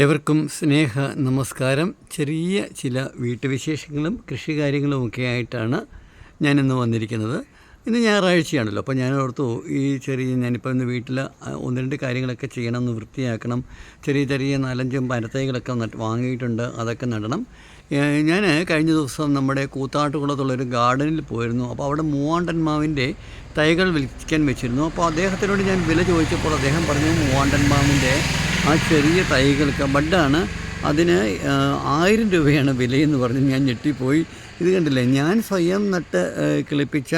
ഏവർക്കും സ്നേഹ നമസ്കാരം. ചെറിയ ചില വീട്ടുവിശേഷങ്ങളും കൃഷികാര്യങ്ങളും ഒക്കെ ആയിട്ടാണ് ഞാനിന്ന് വന്നിരിക്കുന്നത്. ഇന്ന് ഞായറാഴ്ചയാണല്ലോ അപ്പോൾ ഞാൻ ഓർത്തു ഈ ചെറിയ ഞാനിപ്പോൾ ഇന്ന് വീട്ടിൽ ഒന്ന് രണ്ട് കാര്യങ്ങളൊക്കെ ചെയ്യണം ഒന്ന് വൃത്തിയാക്കണം. ചെറിയ ചെറിയ നാലഞ്ചും പരത്തൈകളൊക്കെ നട്ട് വാങ്ങിയിട്ടുണ്ട് അതൊക്കെ നടണം. ഞാൻ കഴിഞ്ഞ ദിവസം നമ്മുടെ കൂത്താട്ടുകുളത്തുള്ളൊരു ഗാർഡനിൽ പോയിരുന്നു. അപ്പോൾ അവിടെ മൂവാണ്ടൻ മാവിന്റെ തൈകൾ വിൽക്കാൻ വെച്ചിരുന്നു. അപ്പോൾ അദ്ദേഹത്തിനോട് ഞാൻ വില ചോദിച്ചപ്പോൾ അദ്ദേഹം പറഞ്ഞു മൂവാണ്ടൻ മാവിന്റെ ആ ചെറിയ തൈകൾക്ക് ബഡാണ്. അതിന് ആയിരം രൂപയാണ് വിലയെന്ന് പറഞ്ഞ് ഞാൻ ഞെട്ടിപ്പോയി. ഇത് കണ്ടില്ലേ? ഞാൻ സ്വയം നട്ട് കിളിപ്പിച്ച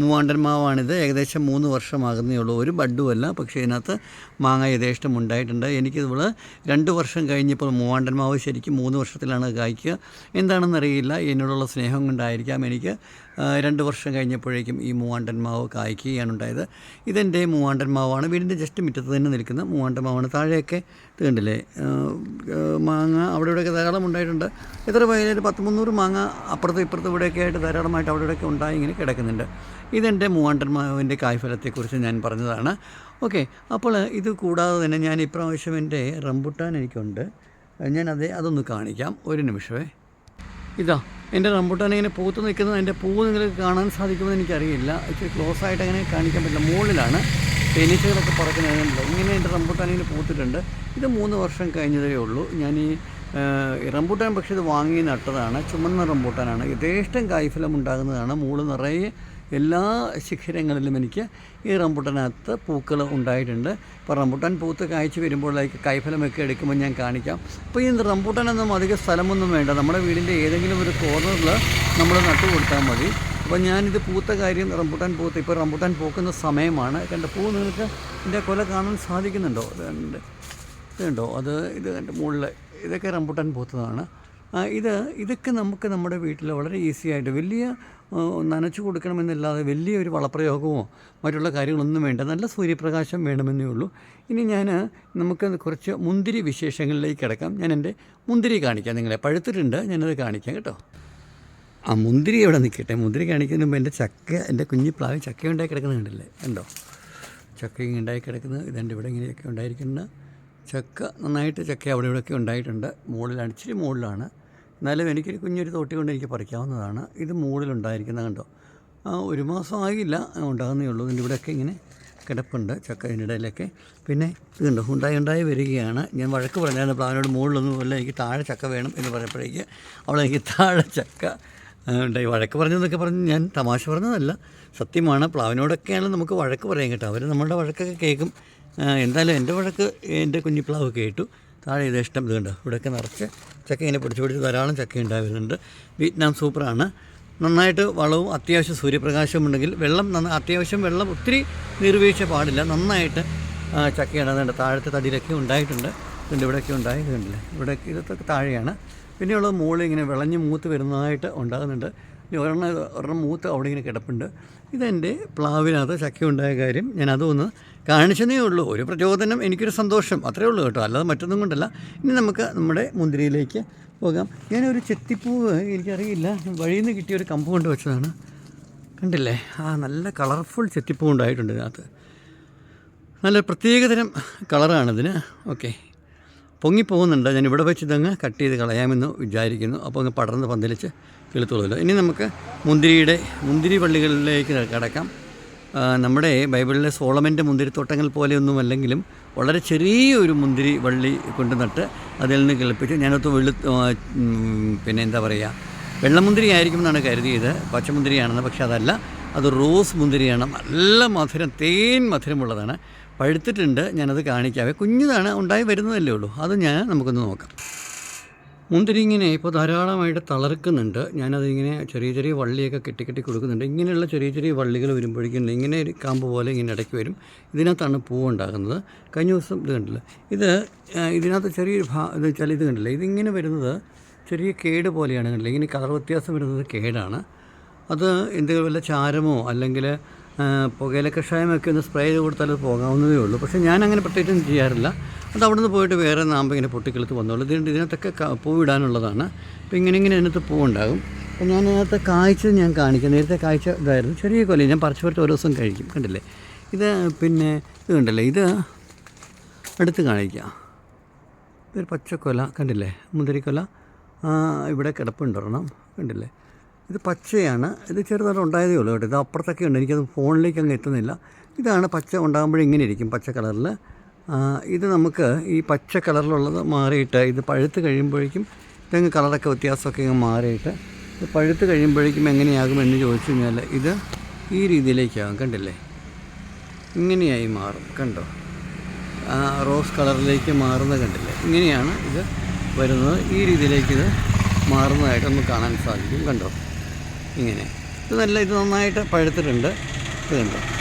മൂവാണ്ടൻ മാവാണിത്. ഏകദേശം മൂന്ന് വർഷമാകുന്നേ ഉള്ളൂ. ഒരു ബഡുമല്ല പക്ഷേ ഇതിനകത്ത് മാങ്ങ യഥേഷ്ടം ഉണ്ടായിട്ടുണ്ട്. എനിക്കിതുപോലെ രണ്ട് വർഷം കഴിഞ്ഞപ്പോൾ മൂവാണ്ടൻ മാവ് ശരിക്കും മൂന്ന് വർഷത്തിലാണ് കായ്ക്കുക. എന്താണെന്നറിയില്ല. എന്നോടുള്ള സ്നേഹം കൊണ്ടായിരിക്കാം. എനിക്ക് രണ്ട് വർഷം കഴിഞ്ഞപ്പോഴേക്കും ഈ മൂവാണ്ടൻ മാവ് കായ്ക്കുകയാണ് ഉണ്ടായത്. ഇതെന്റെ മൂവാണ്ടൻ മാവാണ്. വീടിന്റെ ജസ്റ്റ് മുറ്റത്ത് തന്നെ നിൽക്കുന്ന മൂവാണ്ടൻ മാവാണ്. താഴെയൊക്കെ കണ്ടില്ലേ? മാങ്ങ അവിടെ ഇവിടെയൊക്കെ ധാരാളം ഉണ്ടായിട്ടുണ്ട്. എത്ര പോയാലും ഒരു പത്ത് മുന്നൂറ് മാങ്ങ അപ്പുറത്തും ഇപ്പുറത്തും ഇവിടെയൊക്കെ ആയിട്ട് ധാരാളമായിട്ട് അവിടെ ഇവിടെയൊക്കെ ഉണ്ടായി ഇങ്ങനെ കിടക്കുന്നുണ്ട്. ഇതെന്റെ മൂവാണ്ടൻ മാവിന്റെ കായ്ഫലത്തെക്കുറിച്ച് ഞാൻ പറഞ്ഞതാണ്. ഓക്കെ അപ്പോൾ ഇത് കൂടാതെ തന്നെ ഞാൻ ഇപ്രാവശ്യം എന്റെ റംബുട്ടാൻ എനിക്കുണ്ട്. ഞാൻ അതേ അതൊന്ന് കാണിക്കാം. ഒരു നിമിഷമേ. ഇതാ എന്റെ റംബുട്ടാൻ ഇങ്ങനെ പൂത്ത് നിൽക്കുന്നത് എന്റെ പൂവ് നിങ്ങൾക്ക് കാണാൻ സാധിക്കുമെന്ന് എനിക്കറിയില്ല. ഇച്ചിരി ക്ലോസ് ആയിട്ട് അങ്ങനെ കാണിക്കാൻ പറ്റില്ല. മുകളിലാണ് തേനീച്ചകളൊക്കെ പറക്കുന്നതുണ്ടല്ലോ ഇങ്ങനെ എന്റെ റംബുട്ടാൻ ഇങ്ങനെ പൂത്തിട്ടുണ്ട്. ഇത് മൂന്ന് വർഷം കഴിഞ്ഞതേ ഉള്ളൂ. ഞാൻ ഈ റംബുട്ടാൻ പക്ഷേ ഇത് വാങ്ങി നട്ടതാണ്. ചുമന്ന റംബൂട്ടാനാണ്. യഥേഷ്ടം കായ്ഫലം ഉണ്ടാകുന്നതാണ് മൂൾ നിറയെ എല്ലാ ശിഖരങ്ങളിലും എനിക്ക് ഈ റംബൂട്ടനകത്ത് പൂക്കൾ ഉണ്ടായിട്ടുണ്ട്. ഇപ്പോൾ റംബൂട്ടാൻ പൂത്ത് കായ്ച്ച് വരുമ്പോഴേക്ക് കായ്ഫലമൊക്കെ എടുക്കുമ്പോൾ ഞാൻ കാണിക്കാം. അപ്പോൾ ഈ റംബൂട്ടാനൊന്നും അധിക സ്ഥലമൊന്നും വേണ്ട. നമ്മുടെ വീടിന്റെ ഏതെങ്കിലും ഒരു കോർണറിൽ നമ്മൾ നട്ടു കൊടുത്താൽ മതി. അപ്പോൾ ഞാനിത് പൂത്ത കാര്യം റംബുട്ടാൻ പൂത്ത് ഇപ്പോൾ റംബുട്ടാൻ പൂക്കുന്ന സമയമാണ്. കണ്ട പൂ നിങ്ങൾക്ക് ഇതിന്റെ കൊല കാണാൻ സാധിക്കുന്നുണ്ടോ? ഇതുണ്ട് ഇതുണ്ടോ? അത് ഇത് കണ്ട് മുകളിൽ ഇതൊക്കെ റംബുട്ടാൻ പൂത്തതാണ്. ഇത് ഇതൊക്കെ നമുക്ക് നമ്മുടെ വീട്ടിൽ വളരെ ഈസി ആയിട്ട് വലിയ നനച്ചു കൊടുക്കണമെന്നല്ലാതെ വലിയ ഒരു വളപ്രയോഗമോ മറ്റുള്ള കാര്യങ്ങളൊന്നും വേണ്ട. നല്ല സൂര്യപ്രകാശം വേണമെന്നേ ഉള്ളൂ. ഇനി ഞാൻ നമുക്ക് കുറച്ച് മുന്തിരി വിശേഷങ്ങളിലേക്ക് കിടക്കാം. ഞാൻ എന്റെ മുന്തിരി കാണിക്കാം. നിങ്ങളെ പഴുത്തിട്ടുണ്ട്. ഞാനത് കാണിക്കാം കേട്ടോ. ആ മുന്തിരി എവിടെ നിൽക്കട്ടെ? മുന്തിരി കാണിക്കുന്നതിന് മുമ്പ് എന്റെ ചക്ക എന്റെ കുഞ്ഞി പ്ലാവ് ചക്ക ഉണ്ടായി കിടക്കുന്നത് കണ്ടില്ലേ കണ്ടോ? ചക്ക ഉണ്ടായി കിടക്കുന്നത്. ഇതെന്റെ ഇവിടെ ഇങ്ങനെയൊക്കെ ഉണ്ടായിരിക്കുന്ന ചക്ക നന്നായിട്ട് ചക്ക അവിടെ ഇവിടെയൊക്കെ ഉണ്ടായിട്ടുണ്ട്. മുകളിലാണ് ഇച്ചിരി മുകളിലാണ്. എന്നാലും എനിക്കൊരു കുഞ്ഞൊരു തോട്ടി കൊണ്ട് എനിക്ക് പറിക്കാവുന്നതാണ്. ഇത് മുകളിലുണ്ടായിരിക്കുന്ന കണ്ടോ? ഒരു മാസം ആയില്ല ഉണ്ടാകുന്നേ ഉള്ളൂ. ഇതിന്റെ ഇവിടെയൊക്കെ ഇങ്ങനെ കിടപ്പുണ്ട് ചക്ക അതിന്റെ ഇടയിലൊക്കെ. പിന്നെ ഇതുണ്ട് ഉണ്ടായി ഉണ്ടായി വരികയാണ്. ഞാൻ വഴക്ക് പറഞ്ഞായിരുന്നു പ്ലാവിനോട് മുകളിലൊന്നും അല്ല എനിക്ക് താഴെ ചക്ക വേണം എന്ന് പറഞ്ഞപ്പോഴേക്ക് അവളെനിക്ക് താഴെ ചക്ക ഉണ്ടായി. വഴക്ക് പറഞ്ഞെന്നൊക്കെ പറഞ്ഞ് ഞാൻ തമാശ പറഞ്ഞതല്ല. സത്യമാണ് പ്ലാവിനോടൊക്കെയാണ് നമുക്ക് വഴക്ക് പറയാൻ കേട്ടോ അവർ നമ്മളുടെ വഴക്കൊക്കെ കേൾക്കും. എന്തായാലും എന്റെ വഴക്ക് എന്റെ കുഞ്ഞിപ്ലാവ് കേട്ടു. താഴെ ഇത് ഇഷ്ടം ഇതുണ്ട് ഇവിടെയൊക്കെ നിറച്ച് ചക്ക ഇങ്ങനെ പിടിച്ച് പിടിച്ച് ധാരാളം ചക്ക ഉണ്ടാവുന്നുണ്ട് വിയറ്റ്നാം സൂപ്പറാണ്. നന്നായിട്ട് വളവും അത്യാവശ്യം സൂര്യപ്രകാശവും ഉണ്ടെങ്കിൽ വെള്ളം നന്ന അത്യാവശ്യം വെള്ളം ഒത്തിരി നിർവീക്ഷ പാടില്ല. നന്നായിട്ട് ചക്ക ഇടുന്നുണ്ട് താഴത്തെ തടിയിലൊക്കെ ഉണ്ടായിട്ടുണ്ട്. ഇതുണ്ട് ഇവിടെയൊക്കെ ഉണ്ടായി ഇവിടെ കണ്ടില്ലേ ഇവിടെയൊക്കെ ഇതൊക്കെ താഴെയാണ്. പിന്നെയുള്ളത് മുകളിൽ ഇങ്ങനെ വിളഞ്ഞ് മൂത്ത് വരുന്നതായിട്ട് ഉണ്ടാകുന്നുണ്ട്. ഒരെണ്ണം ഒരെണ്ണം മൂത്ത് അവിടെ ഇങ്ങനെ കിടപ്പുണ്ട്. ഇതെന്റെ പ്ലാവിനകത്ത് ചക്ക ഉണ്ടായ കാര്യം ഞാൻ അതൊന്ന് കാണിച്ചതേ ഉള്ളൂ. ഒരു പ്രചോദനം എനിക്കൊരു സന്തോഷം. അത്രേ ഉള്ളൂ കേട്ടോ. അല്ലാതെ മറ്റൊന്നും കൊണ്ടല്ല. ഇനി നമുക്ക് നമ്മുടെ മുന്തിരിയിലേക്ക് പോകാം. ഞാനൊരു ചെത്തിപ്പൂവ് എനിക്കറിയില്ല. വഴിയിൽ നിന്ന് കിട്ടിയ ഒരു കമ്പ് കൊണ്ട് വെച്ചതാണ്. കണ്ടില്ലേ? ആ നല്ല കളർഫുൾ ചെത്തിപ്പൂ ഉണ്ടായിട്ടുണ്ട് ഇതിനകത്ത്. നല്ല പ്രത്യേകതരം കളറാണിതിന്. ഓക്കെ. പൊങ്ങിപ്പോകുന്നുണ്ട്. ഞാൻ ഇവിടെ വെച്ചിട്ടങ്ങ് കട്ട് ചെയ്ത് കളയാമെന്ന് വിചാരിക്കുന്നു. അപ്പോൾ അങ്ങ് പടർന്ന് പന്തലിച്ച് കിളുത്തുള്ളൂ ഇനി നമുക്ക് മുന്തിരിയുടെ മുന്തിരി പള്ളികളിലേക്ക് കടക്കാം. നമ്മുടെ ബൈബിളിലെ സോളമന്റെ മുന്തിരിത്തോട്ടങ്ങൾ പോലെയൊന്നും അല്ലെങ്കിലും വളരെ ചെറിയൊരു മുന്തിരി വള്ളി കൊണ്ട് നട്ട് അതിൽ നിന്ന് കിളിപ്പിച്ച്. ഞാനൊത്ത് വെള്ളു പിന്നെ എന്താ പറയുക വെള്ളമുന്തിരി ആയിരിക്കും എന്നാണ് കരുതിയത്. പച്ചമുന്തിരിയാണെന്ന് പക്ഷേ അതല്ല. അത് റോസ് മുന്തിരിയാണ്. നല്ല മധുരം തേൻ മധുരമുള്ളതാണ്. പഴുത്തിട്ടുണ്ട്. ഞാനത് കാണിക്കാവേ കുഞ്ഞതാണ് ഉണ്ടായി വരുന്നതല്ലേ ഉള്ളൂ. അത് ഞാൻ നമുക്കൊന്ന് നോക്കാം. മുന്തിരി ഇങ്ങനെ ഇപ്പോൾ ധാരാളമായിട്ട് തളർക്കുന്നുണ്ട്. ഞാനതിങ്ങനെ ചെറിയ ചെറിയ വള്ളിയൊക്കെ കെട്ടി കെട്ടി കൊടുക്കുന്നുണ്ട്. ഇങ്ങനെയുള്ള ചെറിയ ചെറിയ വള്ളികൾ വരുമ്പോഴേക്കും ഇങ്ങനെ ഒരു കാമ്പ് പോലെ ഇങ്ങനെ ഇടയ്ക്ക് വരും. ഇതിനകത്താണ് പൂവ് ഉണ്ടാകുന്നത്. കഴിഞ്ഞ ദിവസം ഇത് കണ്ടില്ല? ഇത് ഇതിനകത്ത് ചെറിയൊരു ഭാ ഇത് വെച്ചാൽ ഇത് കണ്ടില്ല? ഇതിങ്ങനെ വരുന്നത് ചെറിയ കേട് പോലെയാണ് കണ്ടില്ല? ഇങ്ങനെ കളർ വ്യത്യാസം വരുന്നത് കേടാണ്. അത് എന്തെങ്കിലും വല്ല ചാരമോ അല്ലെങ്കിൽ പുകയില കഷായമൊക്കെ ഒന്ന് സ്പ്രേ ചെയ്ത് കൊടുത്താൽ അത് പോകാവുന്നതേ ഉള്ളൂ. പക്ഷേ ഞാൻ അങ്ങനെ പ്രത്യേകിച്ചൊന്നും ചെയ്യാറില്ല. അത് അവിടെ നിന്ന് പോയിട്ട് വേറെ നാമ്പ് ഇങ്ങനെ പൊട്ടിക്കിളുത്ത് വന്നോളൂ. ഇതിന് ഇതിനകത്തൊക്കെ പൂവിടാനുള്ളതാണ്. അപ്പോൾ ഇങ്ങനെ ഇങ്ങനെ അതിനകത്ത് പൂവുണ്ടാകും. അപ്പോൾ ഞാൻ അതിനകത്ത് കായ്ച്ചത് ഞാൻ കാണിക്കാം. നേരത്തെ കായ്ച്ച ഇതായിരുന്നു. ചെറിയ കൊല്ലം ഞാൻ പറിച്ചു പറിച്ച് ഓരോ ദിവസം കഴിക്കും. കണ്ടില്ലേ? ഇത് പിന്നെ ഇത് കണ്ടല്ലേ? ഇത് അടുത്ത് കാണിക്കാം. ഇതൊരു പച്ചക്കൊല. കണ്ടില്ലേ? മുന്തിരിക്കൊല. ഇവിടെ കിടപ്പുണ്ടൊരെണ്ണം കണ്ടില്ലേ? ഇത് പച്ചയാണ്. ഇത് ചെറുതായിട്ട് ഉണ്ടായതേ ഉള്ളൂ കേട്ടോ. ഇത് അപ്പുറത്തൊക്കെ ഉണ്ട്. എനിക്കത് ഫോണിലേക്ക് അങ്ങ് എത്തുന്നില്ല. ഇതാണ് പച്ച ഉണ്ടാകുമ്പോഴേ ഇങ്ങനെ ഇരിക്കും പച്ച കളറിൽ ഇത് നമുക്ക് ഈ പച്ച കളറിലുള്ളത് മാറിയിട്ട് ഇത് പഴുത്ത് കഴിയുമ്പോഴേക്കും ഇതങ്ങ് കളറൊക്കെ വ്യത്യാസമൊക്കെ ഇങ്ങനെ മാറിയിട്ട് ഇത് പഴുത്ത് കഴിയുമ്പോഴേക്കും എങ്ങനെയാകും എന്ന് ചോദിച്ചു കഴിഞ്ഞാൽ ഇത് ഈ രീതിയിലേക്കാകും കണ്ടില്ലേ? ഇങ്ങനെയായി മാറും കണ്ടോ? റോസ് കളറിലേക്ക് മാറുന്നത് കണ്ടില്ലേ? ഇങ്ങനെയാണ് ഇത് വരുന്നത്. ഈ രീതിയിലേക്ക് ഇത് മാറുന്നതായിട്ട് നമുക്ക് കാണാൻ സാധിക്കും കണ്ടോ? ഇങ്ങനെ. ഇത് നല്ല ഇത് നന്നായിട്ട് പഴുത്തിട്ടുണ്ട്. ഇത് കണ്ടോ?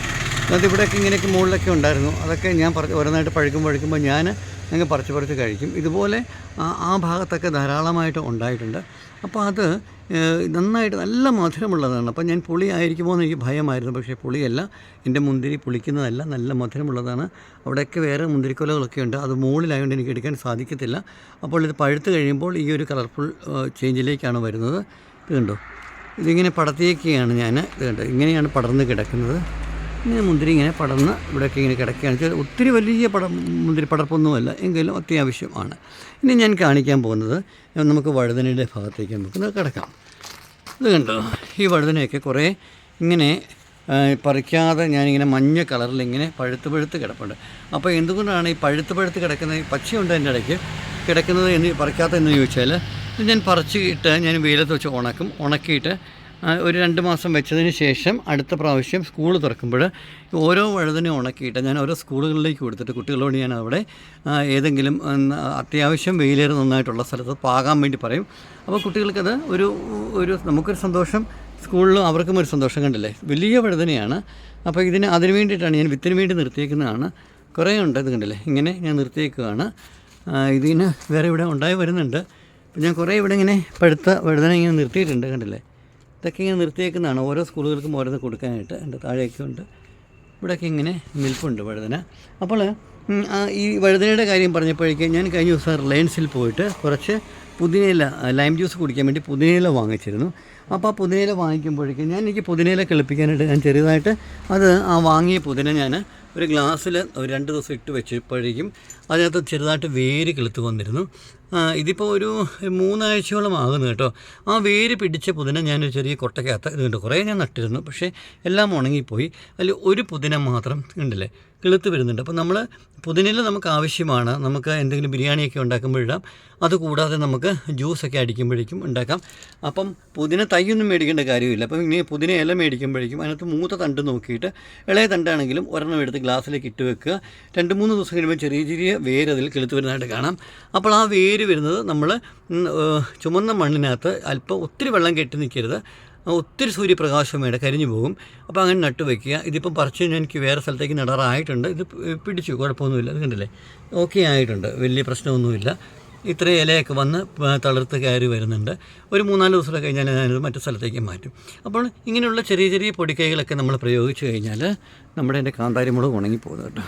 അത് ഇവിടെയൊക്കെ ഇങ്ങനെയൊക്കെ മുകളിലൊക്കെ ഉണ്ടായിരുന്നു. അതൊക്കെ ഞാൻ പറിച്ച് ഓരോന്നായിട്ട് പഴുക്കുമ്പോൾ പഴുക്കുമ്പോൾ ഞാൻ അങ്ങ് പറിച്ച് പറിച്ച് കഴിക്കും. ഇതുപോലെ ആ ആ ഭാഗത്തൊക്കെ ധാരാളമായിട്ട് ഉണ്ടായിട്ടുണ്ട്. അപ്പോൾ അത് നന്നായിട്ട് നല്ല മധുരമുള്ളതാണ്. അപ്പോൾ ഞാൻ പുളി ആയിരിക്കുമോ എന്ന് എനിക്ക് ഭയമായിരുന്നു. പക്ഷേ പുളിയല്ല എന്റെ മുന്തിരി പുളിക്കുന്നതല്ല നല്ല മധുരമുള്ളതാണ്. അവിടെയൊക്കെ വേറെ മുന്തിരിക്കൊലകളൊക്കെ ഉണ്ട്. അത് മുകളിലായതുകൊണ്ട് എനിക്ക് എടുക്കാൻ സാധിക്കത്തില്ല. അപ്പോൾ ഇത് പഴുത്ത് കഴിയുമ്പോൾ ഈ ഒരു കളർഫുൾ ചേഞ്ചിലേക്കാണ് വരുന്നത്. ഇത് കണ്ടോ? ഇതിങ്ങനെ പടത്തിയേക്കുകയാണ് ഞാൻ ഇത് കണ്ടോ? ഇങ്ങനെയാണ് പടർന്ന് കിടക്കുന്നത്. ഇങ്ങനെ മുന്തിരി ഇങ്ങനെ പടർന്ന് ഇവിടെയൊക്കെ ഇങ്ങനെ കിടക്കുകയാണ്. വെച്ചാൽ ഒത്തിരി വലിയ പട മുന്തിരി പടർപ്പൊന്നുമല്ല എങ്കിലും അത്യാവശ്യമാണ്. ഇനി ഞാൻ കാണിക്കാൻ പോകുന്നത് നമുക്ക് വഴുതനയുടെ ഭാഗത്തേക്ക് നമുക്ക് കിടക്കാം. ഇത് കണ്ടോ? ഈ വഴുതനയൊക്കെ കുറേ ഇങ്ങനെ പറിക്കാതെ ഞാനിങ്ങനെ മഞ്ഞ കളറിൽ ഇങ്ങനെ പഴുത്ത് പഴുത്ത് കിടപ്പുണ്ട്. അപ്പോൾ എന്തുകൊണ്ടാണ് ഈ പഴുത്ത് പഴുത്ത് കിടക്കുന്ന പച്ചയുണ്ട് എന്റെ ഇടയ്ക്ക് കിടക്കുന്നത് എന്ന് പറിക്കാത്തതെന്ന് ചോദിച്ചാൽ ഇത് ഞാൻ പറിച്ചിട്ട് ഞാൻ വെയിലത്ത് വെച്ച് ഉണക്കും. ഉണക്കിയിട്ട് ഒരു രണ്ട് മാസം വെച്ചതിന് ശേഷം അടുത്ത പ്രാവശ്യം സ്കൂൾ തുറക്കുമ്പോൾ ഓരോ വഴുതനെ ഉണക്കിയിട്ട് ഞാൻ ഓരോ സ്കൂളുകളിലേക്ക് കൊടുത്തിട്ട് കുട്ടികളോട് ഞാൻ അവിടെ ഏതെങ്കിലും അത്യാവശ്യം വെയിലേറെ നന്നായിട്ടുള്ള സ്ഥലത്ത് പാകാൻ വേണ്ടി പറയും. അപ്പോൾ കുട്ടികൾക്കത് ഒരു ഒരു നമുക്കൊരു സന്തോഷം സ്കൂളിലും അവർക്കും ഒരു സന്തോഷം കണ്ടില്ലേ? വലിയ വഴുതനയാണ്. അപ്പോൾ ഇതിന് അതിന് വേണ്ടിയിട്ടാണ് ഞാൻ വിത്തിന് വേണ്ടി നിർത്തിയേക്കുന്നതാണ്. കുറേ ഉണ്ട് ഇത് കണ്ടില്ലേ? ഇങ്ങനെ ഞാൻ നിർത്തിയേക്കുകയാണ്. ഇതിന് വേറെ ഇവിടെ ഉണ്ടായി വരുന്നുണ്ട്. ഞാൻ കുറേ ഇവിടെ ഇങ്ങനെ പഴുത്ത വഴുതന ഇങ്ങനെ നിർത്തിയിട്ടുണ്ട് കണ്ടില്ലേ? ഇതൊക്കെ ഇങ്ങനെ നിർത്തിയേക്കുന്നതാണ്. ഓരോ സ്കൂളുകൾക്കും ഓരോന്ന് കൊടുക്കാനായിട്ട് എന്റെ താഴേക്കുണ്ട് ഉണ്ട്. ഇവിടെയൊക്കെ ഇങ്ങനെ നിൽപ്പുണ്ട് വഴുതന. അപ്പോൾ ഈ വഴുതനയുടെ കാര്യം പറഞ്ഞപ്പോഴേക്കും ഞാൻ കഴിഞ്ഞ ദിവസം റിലയൻസിൽ പോയിട്ട് കുറച്ച് പുതിനയില ലൈം ജ്യൂസ് കുടിക്കാൻ വേണ്ടി പുതിനയില വാങ്ങിച്ചിരുന്നു. അപ്പോൾ ആ പുതിനയില വാങ്ങിക്കുമ്പോഴേക്കും ഞാൻ എനിക്ക് പുതിനയില കിളിപ്പിക്കാനായിട്ട് ഞാൻ ചെറുതായിട്ട് അത് ആ വാങ്ങിയ പുതിന ഞാൻ ഒരു ഗ്ലാസ്സിൽ ഒരു രണ്ട് ദിവസം ഇട്ട് വെച്ചപ്പോഴേക്കും അതിനകത്ത് ചെറുതായിട്ട് വേര് കിളുത്ത് വന്നിരുന്നു. ഇതിപ്പോൾ ഒരു മൂന്നാഴ്ചയോളം ആകുന്നു കേട്ടോ. ആ വേര് പിടിച്ച പുതിന ഞാനൊരു ചെറിയ കൊട്ടയ്ക്കകത്ത് ഇതുണ്ട്. കുറേ ഞാൻ നട്ടിരുന്നു. പക്ഷേ എല്ലാം ഉണങ്ങിപ്പോയി. അതിൽ ഒരു പുതിന മാത്രം ഉണ്ടല്ലേ? കിളുത്ത് വരുന്നുണ്ട്. അപ്പോൾ നമ്മൾ പുതിനയിൽ നമുക്ക് ആവശ്യമാണ്. നമുക്ക് എന്തെങ്കിലും ബിരിയാണിയൊക്കെ ഉണ്ടാക്കുമ്പോഴിടാം. അതുകൂടാതെ നമുക്ക് ജ്യൂസൊക്കെ അടിക്കുമ്പോഴേക്കും ഉണ്ടാക്കാം. അപ്പം പുതിന തൈയൊന്നും മേടിക്കേണ്ട കാര്യമില്ല. അപ്പം ഇങ്ങനെ പുതിന ഇല മേടിക്കുമ്പോഴേക്കും അതിനകത്ത് മൂത്ത തണ്ട് നോക്കിയിട്ട് ഇളയ തണ്ടാണെങ്കിലും ഒരെണ്ണം എടുത്ത് ഗ്ലാസ്സിലേക്ക് ഇട്ട് വെക്കുക. രണ്ട് മൂന്ന് ദിവസം കഴിയുമ്പോൾ ചെറിയ ചെറിയ വേര് അതിൽ കിളുത്ത് വരുന്നതായിട്ട് കാണാം. അപ്പോൾ ആ വേര് വരുന്നത് നമ്മൾ ചുമന്ന മണ്ണിനകത്ത് അല്പം ഒത്തിരി വെള്ളം കെട്ടി നിൽക്കരുത്. ഒത്തിരി സൂര്യപ്രകാശം വേണ്ട കരിഞ്ഞു പോകും. അപ്പോൾ അങ്ങനെ നട്ട് വയ്ക്കുക ഇതിപ്പം പറിച്ച് കഴിഞ്ഞാൽ എനിക്ക് വേറെ സ്ഥലത്തേക്ക് നടറായിട്ടുണ്ട്. ഇത് പിടിച്ചു. കുഴപ്പമൊന്നുമില്ല. അത് കണ്ടില്ലേ? ഓക്കെ ആയിട്ടുണ്ട്. വലിയ പ്രശ്നമൊന്നുമില്ല. ഇത്ര ഇലയൊക്കെ വന്ന് തളർത്ത് കയറി വരുന്നുണ്ട്. ഒരു മൂന്നാൽ ദിവസം കഴിഞ്ഞാൽ ഞാനത് മറ്റു സ്ഥലത്തേക്ക് മാറ്റും. അപ്പോൾ ഇങ്ങനെയുള്ള ചെറിയ ചെറിയ പൊടിക്കൈകളൊക്കെ നമ്മൾ പ്രയോഗിച്ചു കഴിഞ്ഞാൽ നമ്മുടെ എന്റെ കാന്താരിമുളക് ഉണങ്ങിപ്പോകും കേട്ടോ.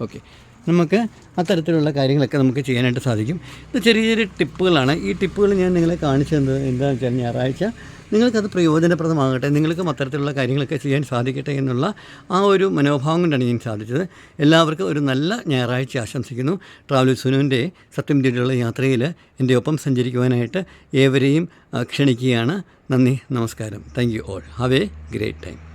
ഓക്കെ. നമുക്ക് അത്തരത്തിലുള്ള കാര്യങ്ങളൊക്കെ നമുക്ക് ചെയ്യാനായിട്ട് സാധിക്കും. ഇത് ചെറിയ ചെറിയ ടിപ്പുകളാണ്. ഈ ടിപ്പുകൾ ഞാൻ നിങ്ങളെ കാണിച്ചത് എന്താണെന്ന് വെച്ചാൽ ഞായറാഴ്ച നിങ്ങൾക്കത് പ്രയോജനപ്രദമാകട്ടെ നിങ്ങൾക്കും അത്തരത്തിലുള്ള കാര്യങ്ങളൊക്കെ ചെയ്യാൻ സാധിക്കട്ടെ എന്നുള്ള ആ ഒരു മനോഭാവം കൊണ്ടാണ് ഞാൻ സാധിച്ചത്. എല്ലാവർക്കും ഒരു നല്ല ഞായറാഴ്ച ആശംസിക്കുന്നു. ട്രാവൽ സുനുവിന്റെ സത്യം തേടിയുള്ള യാത്രയിൽ എന്റെ ഒപ്പം സഞ്ചരിക്കുവാനായിട്ട് ഏവരെയും ക്ഷണിക്കുകയാണ്. നന്ദി നമസ്കാരം. Thank you all. Have a great time.